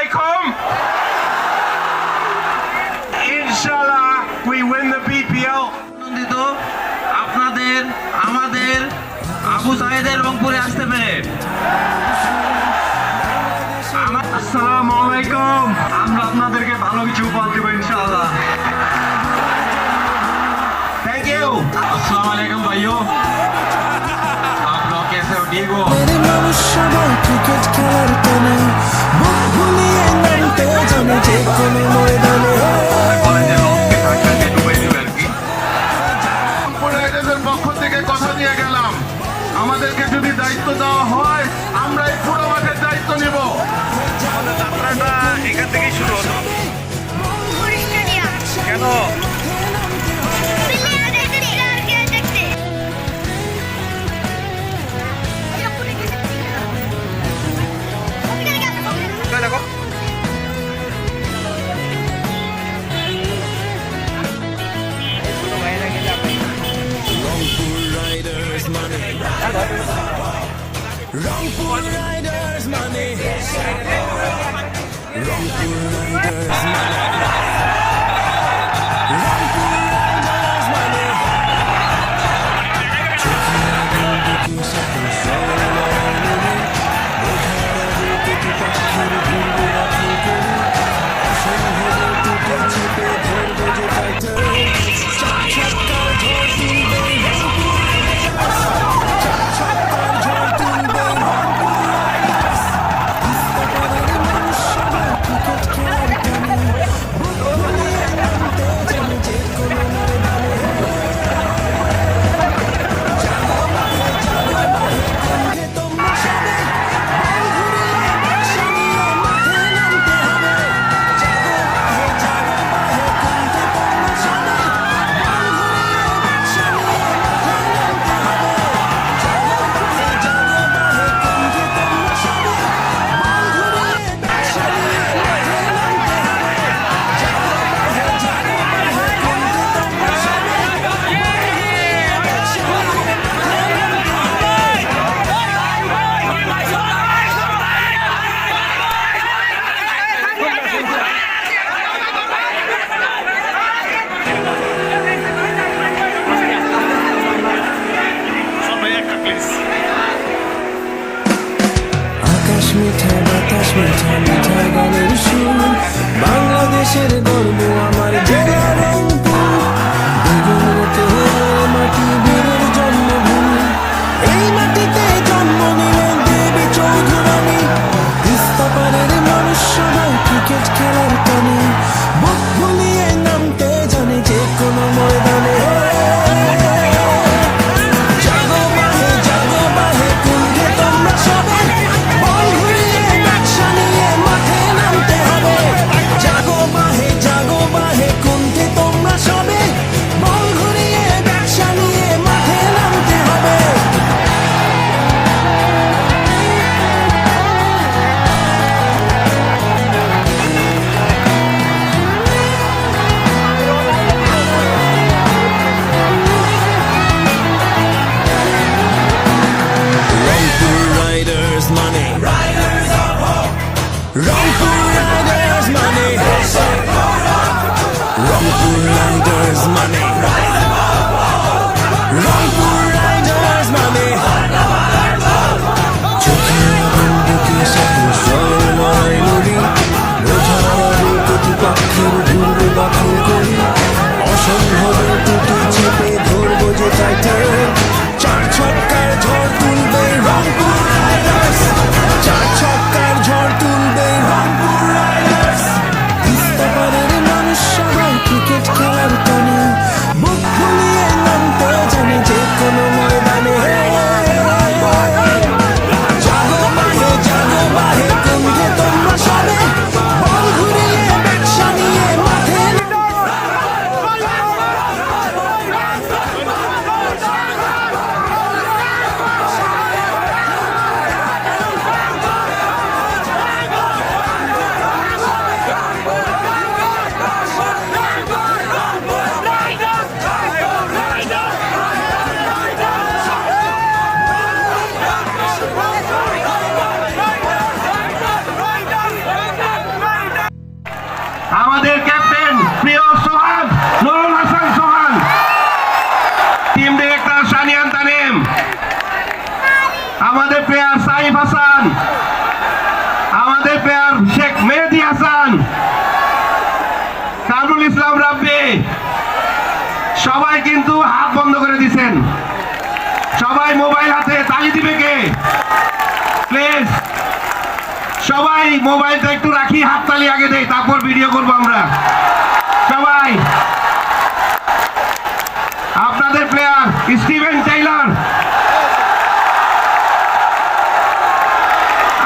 alaikum. Inshallah, we win the BPL. আপনাদের আমাদের আবু সাহেদের রংপুরে আসতে পেরে। আসসালামু আলাইকুম আমরা আপনাদেরকে ভালো কিছু উপহার দেবো ইনশাআল্লাহ। থ্যাংক ইউ আসসালামু আলাইকুম ভাইও आप পক্ষ থেকে কথা দিয়ে গেলাম আমাদেরকে যদি দায়িত্ব দেওয়া হয় আমরা এই পুরো Wrongful riders money. Wrongful riders money. Captain প্রিয় সোহান নুরুল হাসান সোহান টিম ডিরেক্টর সানিয়ান তানিম আমাদের প্লেয়ার সাইফ হাসান আমাদের প্লেয়ার শেখ মেহেদি হাসান কামরুল ইসলাম রাব্বি সবাই কিন্তু হাত বন্ধ করে দিছেন। সবাই মোবাইল হাতে তালি দিবে কে? প্লিজ সবাই মোবাইলটা একটু রাখি হাত তালি আগে দেই, তারপর ভিডিও করব আমরা। সবাই। আপনাদের প্লেয়ার স্টিভেন টেইলর।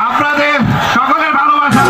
আপনাদের সকলের ভালোবাসা।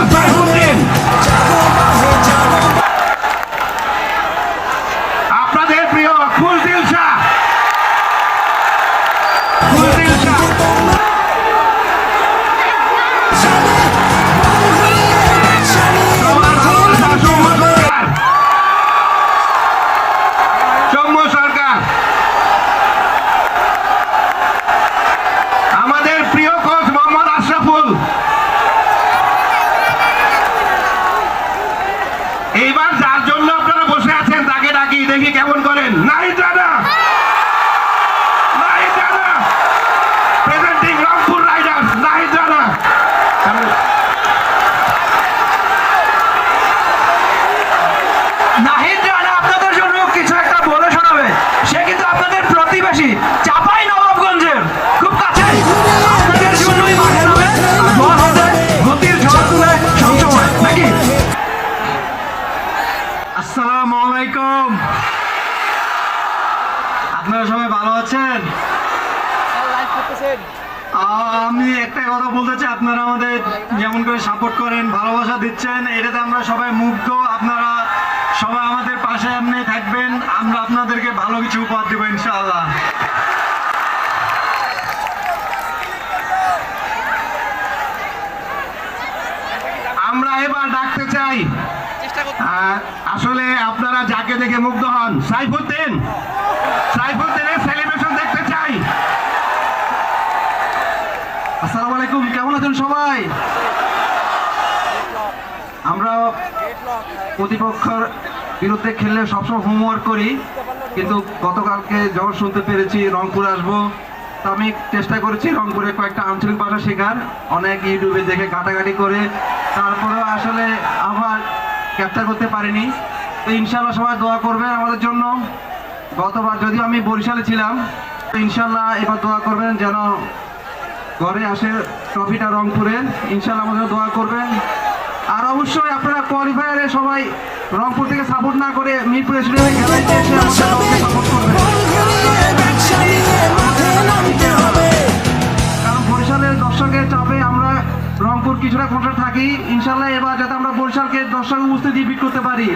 কথা বলতে চাই আপনারা আমাদের যেমন করে সাপোর্ট করেন, ভালোবাসা দিচ্ছেন, এটাতে আমরা সবাই মুগ্ধ। আপনারা সবাই আমাদের পাশে এমনি থাকবেন, আমরা আপনাদেরকে ভালো কিছু উপহার দেবো, ইনশাআল্লাহ। আমরা এবার ডাকতে চাই আসলে আপনারা যাকে দেখে মুগ্ধ হন, সাইফুদ্দিন। সাইফুদ্দিনের সেলিব্রেশন দেখতে চাই। আসসালামু আলাইকুম, কেমন আছেন সবাই? আমরা প্রতিপক্ষের বিরুদ্ধে খেললে সবসময় হোমওয়ার্ক করি, কিন্তু গতকালকে যখন শুনতে পেরেছি, রংপুর আসব। তো আমি চেষ্টা করেছি রংপুরে কয়েকটা আঞ্চলিক ভাষা শেখার, অনেক ইউটিউবে দেখে ঘাটাঘাটি করে, তারপরেও আসলে আবার ক্যাপচার করতে পারিনি। তো ইনশাল্লাহ সবাই দোয়া করবেন আমাদের জন্য। গতবার যদিও আমি বরিশালে ছিলাম, তো ইনশাল্লাহ এবার দোয়া করবেন যেন ঘরে আসে ট্রফিটা রংপুরে। ইনশাল্লাহ আমাদের দোয়া করবেন। আর অবশ্যই আপনারা কোয়ালিফায়ারে সবাই রংপুর থেকে সাপোর্ট না করে মিরপুর কারণ বরিশালের দর্শকের চাপে আমরা রংপুর কিছুটা কোনটা থাকি। ইনশাল্লাহ এবার যাতে আমরা বরিশালকে দর্শক উপস্থিতি বিট করতে পারি।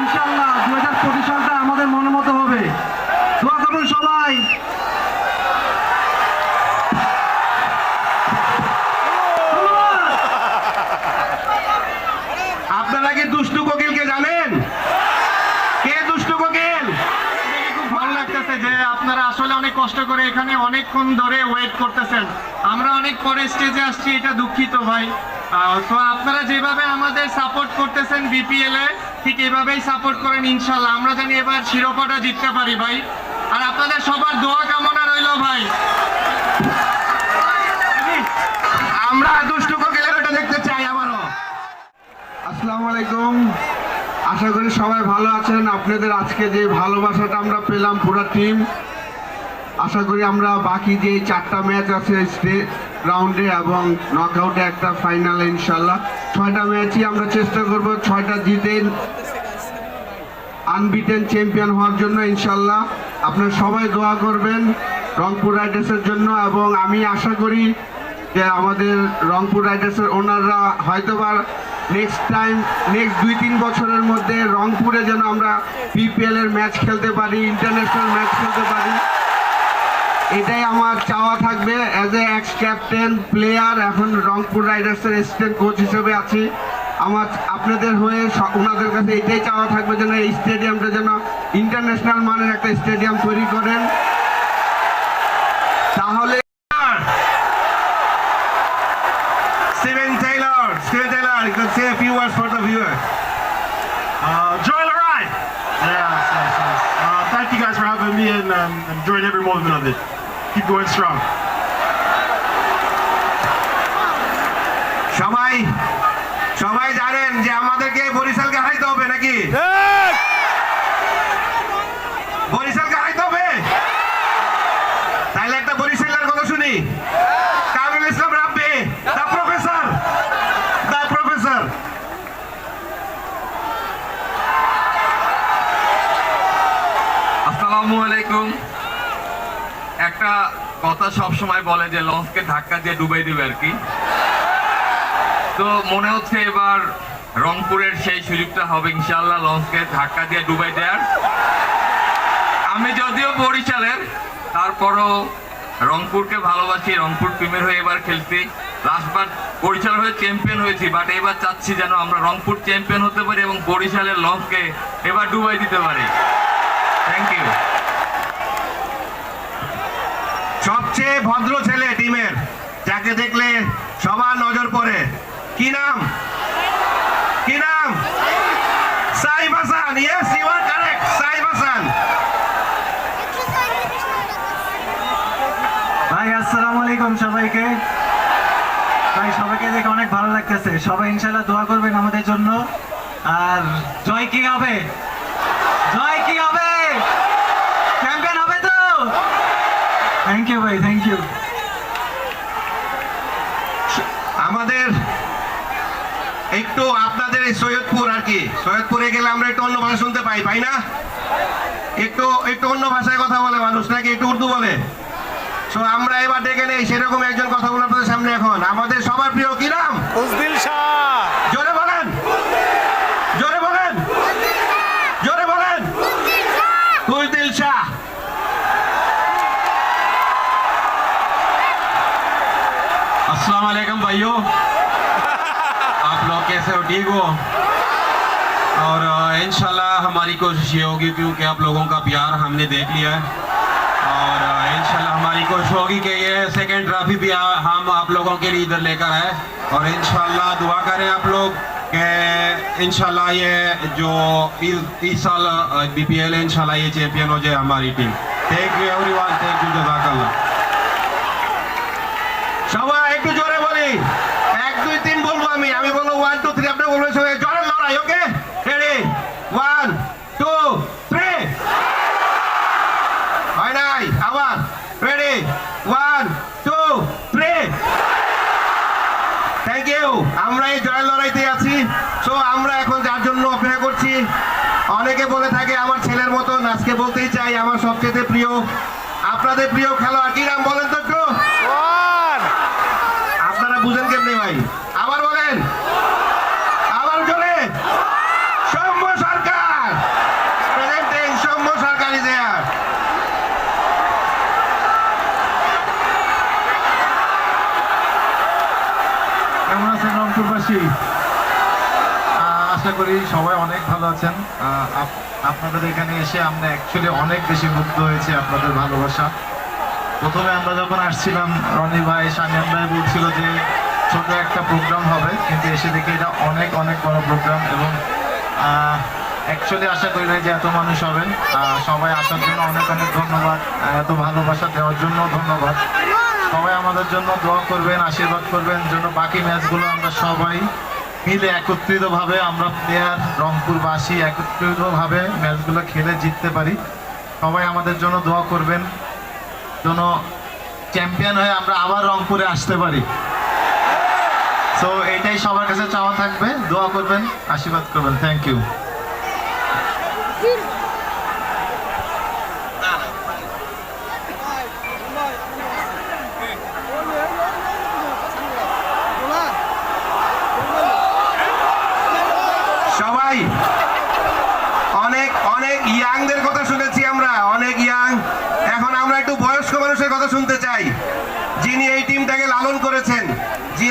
ইনশাল্লাহ দু হাজার পঁচিশ সালটা আমাদের মনের মতো হবে। দোয়া করুন সবাই আপনারা কি দুষ্টু কোকিলকে জানেন কে দুষ্টু কোকিল খুব ভালো লাগতেছে যে আপনারা আসলে অনেক কষ্ট করে এখানে অনেকক্ষণ ধরে ওয়েট করতেছেন। আমরা অনেক পরে স্টেজে আসছি, এটা দুঃখিত ভাই। তো আপনারা যেভাবে আমাদের সাপোর্ট করতেছেন বিপিএল এ, ঠিক এভাবেই সাপোর্ট করেন ইনশাল্লাহ। আমরা জানি এবার শিরোপাটা জিততে পারি ভাই। আর আপনাদের সবার দোয়া কামনা রইল ভাই। আমরা দুষ্টু ওটা দেখতে চাই আবারও। আসসালামু আলাইকুম। আশা করি সবাই ভালো আছেন। আপনাদের আজকে যে ভালোবাসাটা আমরা পেলাম পুরো টিম আশা করি আমরা বাকি যে চারটা ম্যাচ আছে রাউন্ডে এবং নকআউটে একটা ফাইনালে ইনশাল্লাহ ছয়টা ম্যাচই আমরা চেষ্টা করব, ছয়টা জিতে আনবিটেন চ্যাম্পিয়ন হওয়ার জন্য ইনশাল্লাহ আপনার সবাই দোয়া করবেন রংপুর রাইডার্সের জন্য এবং আমি আশা করি যে আমাদের রংপুর রাইডার্সের ওনাররা হয়তোবা নেক্সট টাইম নেক্সট দুই তিন বছরের মধ্যে রংপুরে যেন আমরা পিপিএল এর ম্যাচ খেলতে পারি ইন্টারন্যাশনাল ম্যাচ খেলতে পারি। এটাই আমার চাওয়া থাকবে as a ex captain player এখন রংপুর রাইডার্সের স্টেট কোচ হিসেবে আছি। আমার আপনাদের হয়ে ওনাদের কাছে এটাই চাওয়া থাকবে যেন এই স্টেডিয়ামটা যেন ইন্টারন্যাশনাল মানের একটা স্টেডিয়াম তৈরি করেন। তাহলে Enjoying every moment of it. Keep going strong. সবাই সবাই জানেন যে আমাদেরকে বরিশালকে হাইতে হবে নাকি? বরিশালকে হাইতে হবে? তাহলে একটা বরিশালের কথা শুনি Kamrul Islam Rabbi the professor the professor আসসালামু আলাইকুম একটা কথা সব সময় বলে যে লঞ্চকে ধাক্কা দিয়ে ডুবাই দিবে আর কি। তো মনে হচ্ছে এবার রংপুরের সেই সুযোগটা হবে, ইনশাআল্লাহ লঞ্চকে ধাক্কা দিয়ে ডুবাই দেওয়ার। আমি যদিও বরিশালের, তারপরও রংপুরকে ভালোবাসি, রংপুর টিমের হয়ে এবার খেলছি। লাস্টবার বরিশাল হয়ে চ্যাম্পিয়ন হয়েছি বাট এবার চাচ্ছি যেন আমরা রংপুর চ্যাম্পিয়ন হতে পারি এবং বরিশালের লঞ্চকে এবার ডুবাই দিতে পারি। থ্যাংক ইউ সবচেয়ে ভদ্র ছেলে টিমের, যাকে দেখলে সবার নজর পড়ে। কি নাম? কি নাম? Saif Hasan. Yes you are correct Hasan. ভাই, আসসালামু আলাইকুম সবাইকে। ভাই, সবাইকে দেখে অনেক ভালো লাগতেছে। সবাই ইনশাল্লাহ দোয়া করবেন আমাদের জন্য। আর জয় কি হবে? জয় কি হবে? চ্যাম্পিয়ন হবে তো? থ্যাংক ইউ ভাই থ্যাংক ইউ আমাদের একটু আপনাদের এই সৈয়দপুর আর কি সৈয়দপুরে গেলে আমরা একটু অন্য ভাষা শুনতে পাই পাই না? একটু একটু অন্য ভাষায় কথা বলে মানুষ নাকি একটু উর্দু বলে? সো আমরা এবার ডেকে নেই সেরকম একজন কথা বলে আপনাদের সামনে এখন। আমাদের সবার প্রিয় কি নাম? জোরে भाइयों। आप लोग कैसे हो? ठीक हो? और इंशाल्लाह हमारी कोशिश ये होगी क्योंकि आप लोगों का प्यार हमने देख लिया है। और इंशाल्लाह हमारी कोशिश होगी कि ये सेकेंड ट्रॉफी भी आ, हम आप लोगों के लिए इधर लेकर आए। और इंशाल्लाह दुआ करें आप लोग कि इंशाल्लाह ये जो इस साल बीपीएल है इंशाल्लाह ये चैंपियन हो जाए हमारी team thank you everyone thank you जजाकल्लाह। এক, দুই, তিন বলব আমি। আমি বলব ওয়ান টু থ্রি বলবেন লড়াই okay ready one two three হয় নাই? আবার। Ready one two three thank you আমরা এই জয়ের লড়াইতে আছি। সো আমরা এখন যার জন্য অপেক্ষা করছি, অনেকে বলে থাকে, আমার ছেলের মতন, আজকে বলতেই চাই, আমার সবচেয়ে প্রিয়, আপনাদের প্রিয় খেলোয়াড় কি নাম বলেন তো একটু আপনারা বুঝেন কেমনি ভাই আবার বলেন আবার জোরে Soumya Sarkar presenting Soumya Sarkar is here কেমন আছেন রংপুরবাসী আহ, আশা করি সবাই অনেক ভালো আছেন। আপ- আপনাদের এখানে এসে আমরা অ্যাকচুয়ালি অনেক বেশি মুগ্ধ হয়েছে আপনাদের ভালোবাসা। প্রথমে আমরা যখন আসছিলাম রনি ভাই সানিয়ান ভাই বলছিল যে ছোট একটা প্রোগ্রাম হবে কিন্তু এসে দেখি এটা অনেক অনেক বড় প্রোগ্রাম এবং অ্যাকচুয়ালি আশা করি না যে এত মানুষ হবে। আহ, সবাই আসার জন্য অনেক অনেক ধন্যবাদ। এত ভালোবাসা দেওয়ার জন্য ধন্যবাদ। সবাই আমাদের জন্য দোয়া করবেন আশীর্বাদ করবেন জন্য বাকি ম্যাচগুলো আমরা সবাই মিলে একত্রিতভাবে আমরা প্লেয়ার রংপুরবাসী একত্রিতভাবে ম্যাচগুলো খেলে জিততে পারি। সবাই আমাদের জন্য দোয়া করবেন, যেন চ্যাম্পিয়ন হয়ে আমরা আবার রংপুরে আসতে পারি। সো এটাই সবার কাছে চাওয়া থাকবে। দোয়া করবেন, আশীর্বাদ করবেন। থ্যাংক ইউ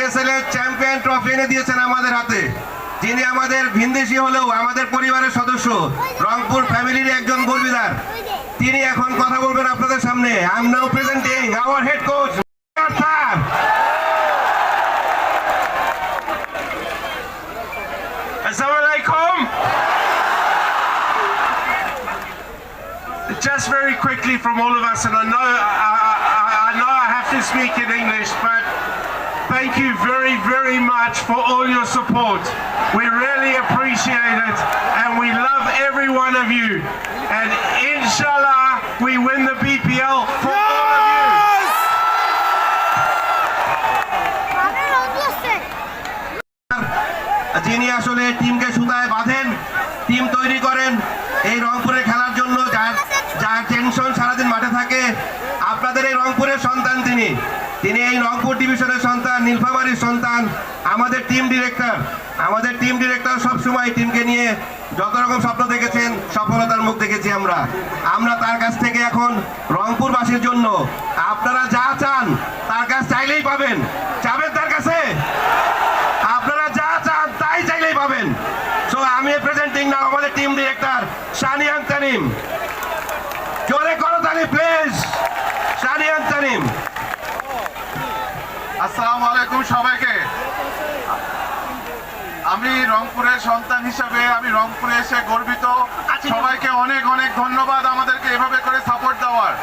আইএসএল এর চ্যাম্পিয়ন ট্রফি এনে দিয়েছেন আমাদের হাতে। যিনি আমাদের ভিনদেশি হলেও আমাদের পরিবারের সদস্য রংপুর ফ্যামিলির একজন গর্বিদার তিনি এখন কথা বলবেন আপনাদের সামনে। I am now presenting our head coach sir Just very quickly from all of us, and I know I, I, I know I have to speak in English, but thank you very, very much for all your support. We really appreciate it, and we love every one of you. And inshallah, we win the BPL for yes! all of you. যিনি আসলে টিমকে সুতায় বাঁধেন team তৈরি করেন এই রংপুরে খেলার জন্য যার যার টেনশন সারাদিন মাঠে থাকে আপনাদের এই রংপুরের সন্তান তিনি তিনি এই রংপুর ডিভিশনের সন্তান নীলফামারীর সন্তান, আমাদের টিম ডিরেক্টর আমাদের টিম ডিরেক্টর সবসময় টিমকে নিয়ে যত রকম স্বপ্ন দেখেছেন, সফলতার মুখ দেখেছি আমরা। আমরা তার কাছ থেকে এখন রংপুরবাসীর জন্য আপনারা যা চান, তার কাছ চাইলেই পাবেন। যাবেন তার কাছে? আপনারা যা চান, তাই চাইলেই পাবেন। সো আমি প্রেজেন্টিং নাও আমাদের টিম ডিরেক্টর সানিয়ান তানিম জোরে করো তালি প্লিজ সানিয়ান তানিম আসসালামু আলাইকুম সবাইকে। আমি রংপুরের সন্তান হিসাবে, আমি রংপুরে এসে গর্বিত। সবাইকে অনেক অনেক ধন্যবাদ আমাদেরকে এভাবে করে সাপোর্ট দেওয়ার।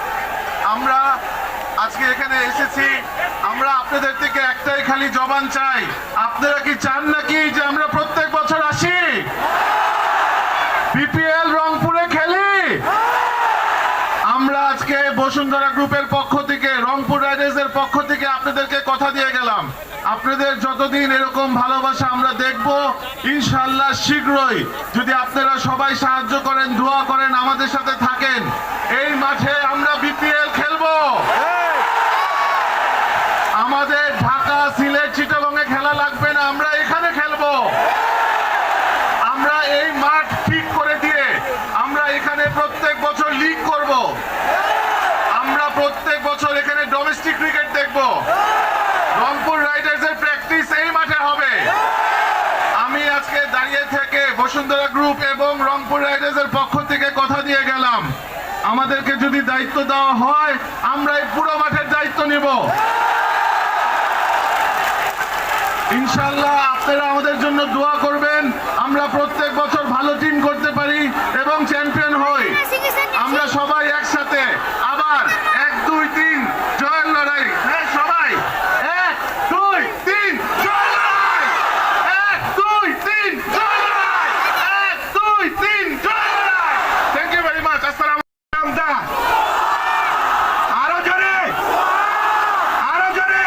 আমরা আজকে এখানে এসেছি। আমরা আপনাদের থেকে একটাই খালি জবান চাই। আপনারা কি চান নাকি যে আমরা প্রত্যেক বছর আসি? বিপিএল রংপুরে আজকে বসুন্ধরা গ্রুপের পক্ষ থেকে রংপুর রাইডার্সের পক্ষ থেকে আপনাদেরকে কথা দিয়ে গেলাম। আপনাদের যতদিন এরকম ভালোবাসা আমরা দেখব ইনশাল্লাহ শীঘ্রই যদি আপনারা সবাই সাহায্য করেন দোয়া করেন আমাদের সাথে থাকেন এই মাঠে আমরা বিপিএল খেলব। আমাদের ঢাকা সিলেট চিটাগংয়ে খেলা লাগবে না আমরা এখানে খেলব আমরা এই মাঠ ঠিক করে দিয়ে আমরা এখানে প্রত্যেক বছর লিগ করব আমরা প্রত্যেক বছর এখানে ডোমেস্টিক ক্রিকেট দেখব। রংপুর রাইডার্সের প্র্যাকটিস এই মাঠে হবে। আমি আজকে দাঁড়িয়ে থেকে বসুন্ধরা গ্রুপ এবং রংপুর রাইডার্সের পক্ষ থেকে কথা দিয়ে গেলাম। আমাদেরকে যদি দায়িত্ব দেওয়া হয়, আমরা এই পুরো মাঠের দায়িত্ব নিব। ইনশাল্লাহ আপনারা আমাদের জন্য দোয়া করবেন। আমরা প্রত্যেক বছর ভালো টিম করতে পারি এবং চ্যাম্পিয়ন হই আমরা সবাই একসাথে আবার এক দুই তিন জয়ের লড়াই হ্যাঁ সবাই এক দুই তিন জয় লড়াই এক দুই তিন জয় লড়াই এক দুই তিন জয় লড়াই থ্যাংক ইউ ভেরি মাচ আসসালাম নামটা আরও জোরে আরও জোরে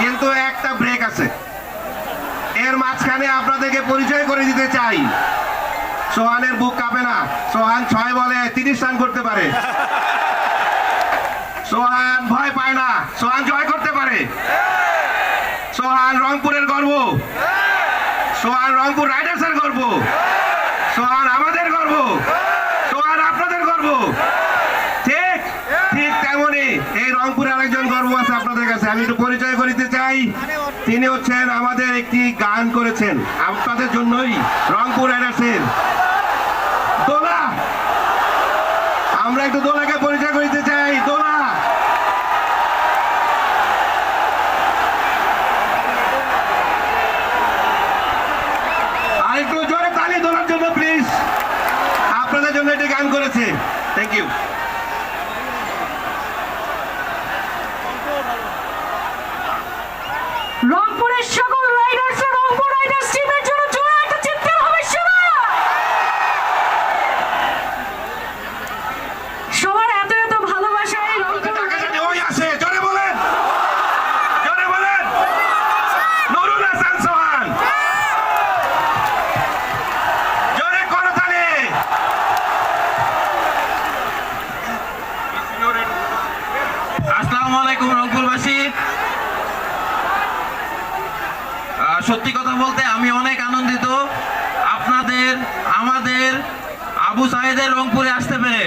কিন্তু একটা ব্রেক আছে এর মাঝখানে আপনাদেরকে পরিচয় চাই সোহানের বুক কাঁপে না। সোহান ছয় বলে তিরিশ রান করতে পারে। সোহান ভয় পায় না। সোহান জয় করতে পারে। সোহান রংপুরের গর্ব। সোহান রংপুর রাইডার্সের গর্ব। সোহান আমাদের গর্ব। সোহান আপনাদের গর্ব। ঠিক ঠিক তেমনি এই রংপুরে আরেকজন গর্ব আছে আপনাদের কাছে। আমি একটু পরিচয় করিতে চাই। তিনি হচ্ছেন আমাদের একটি গান করেছেন আপনাদের জন্যই, রংপুর রাইডার্সের দোলা! আমরা একটু দোলাকে পরিচয় করিতে চাই, দোলা! আর একটু জোরে তালি দোলার জন্য প্লিজ আপনাদের জন্য একটি গান করেছে। থ্যাংক ইউ রংপুরের সকল রাইডার্স রংপুর রাইডার্স টিমের জন্য জোরে একটা চিৎকার হবে সবার সবার এত এত ভালোবাসা এই রংপুর ওই আসে জোরে বলেন জোরে বলেন নুরুল হাসান সোহান জোরে করো তালি আসসালামু আলাইকুম রংপুরবাসী আহ, সত্যি কথা বলতে আমি অনেক আনন্দিত। আপনাদের, আমাদের আবু সাহেদের রংপুরে আসতে পেরে।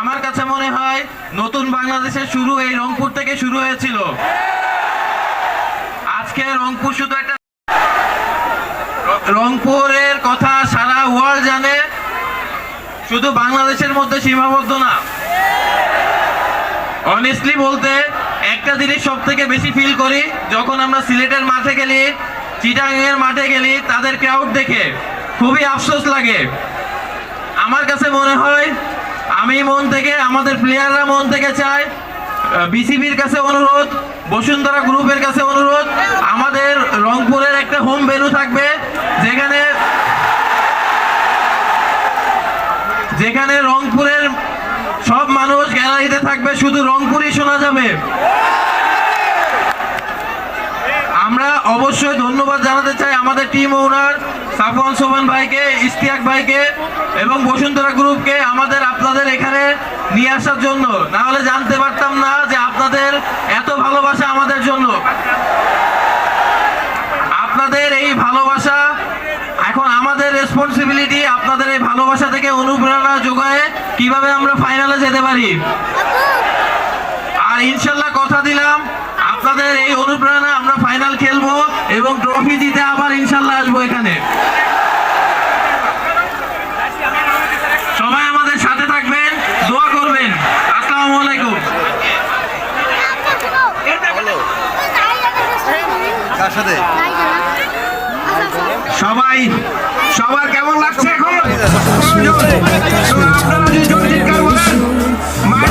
আমার কাছে মনে হয় নতুন বাংলাদেশের শুরু, এই রংপুর থেকে শুরু হয়েছিল। আজকে রংপুর শুধু একটা রংপুরের কথা সারা ওয়ার্ল্ড জানে, শুধু বাংলাদেশের মধ্যে সীমাবদ্ধ না। অনেস্টলি বলতে একটা জিনিস সব থেকে বেশি ফিল করি, যখন আমরা সিলেটের মাঠে গেলি চিটাগাংয়ের মাঠে গেলি, তাদের ক্রাউড দেখে খুবই আফসোস লাগে। আমার কাছে মনে হয়, আমি মন থেকে, আমাদের প্লেয়াররা মন থেকে চায় বিসিবির কাছে অনুরোধ, বসুন্ধরা গ্রুপের কাছে অনুরোধ, আমাদের রংপুরের একটা হোম ভেন্যু থাকবে, যেখানে যেখানে রংপুরের সব মানুষ গ্যালারিতে থাকবে, শুধু রংপুরই শোনা যাবে। আমরা অবশ্যই ধন্যবাদ জানাতে চাই আমাদের টিম ওনার সাফওয়ান সোমান ভাইকে ইস্তিয়াক ভাইকে এবং বসুন্ধরা গ্রুপকে আমাদের আপনাদের এখানে নিয়ে আসার জন্য। না হলে জানতে পারতাম না যে আপনাদের এত ভালোবাসা আমাদের জন্য। আপনাদের এই ভালোবাসা আমাদের রেসপন্সিবিলিটি আপনাদের এই ভালোবাসা থেকে অনুপ্রেরণা যোগায় কীভাবে আমরা ফাইনালে যেতে পারি। আর ইনশাল্লাহ কথা দিলাম আপনাদের এই অনুপ্রেরণা আমরা ফাইনাল খেলব এবং ট্রফি জিতে আবার ইনশাল্লাহ আসব এখানে। সবাই আমাদের সাথে থাকবেন দোয়া করবেন। আসসালামু আলাইকুম। সবাই সবার কেমন লাগছে এখন? আমার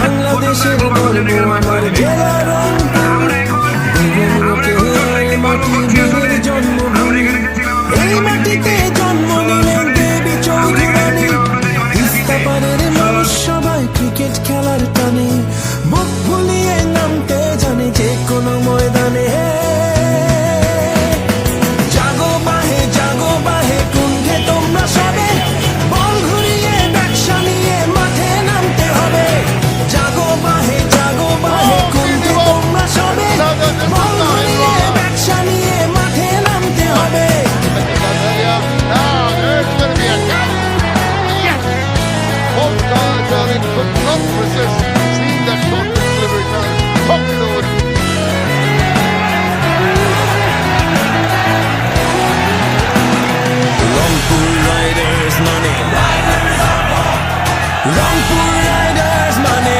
রংপুর রাইডার্স মানে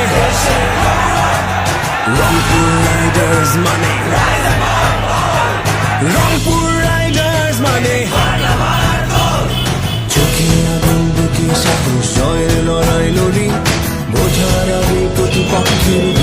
রংপুর রাইডার্স মানে রংপুর রাইডার্স মানে চোখে আগুন বুকে সাপুষ জয়ের লড়াই লড়ি বোঝার আমি প্রতিপক্ষের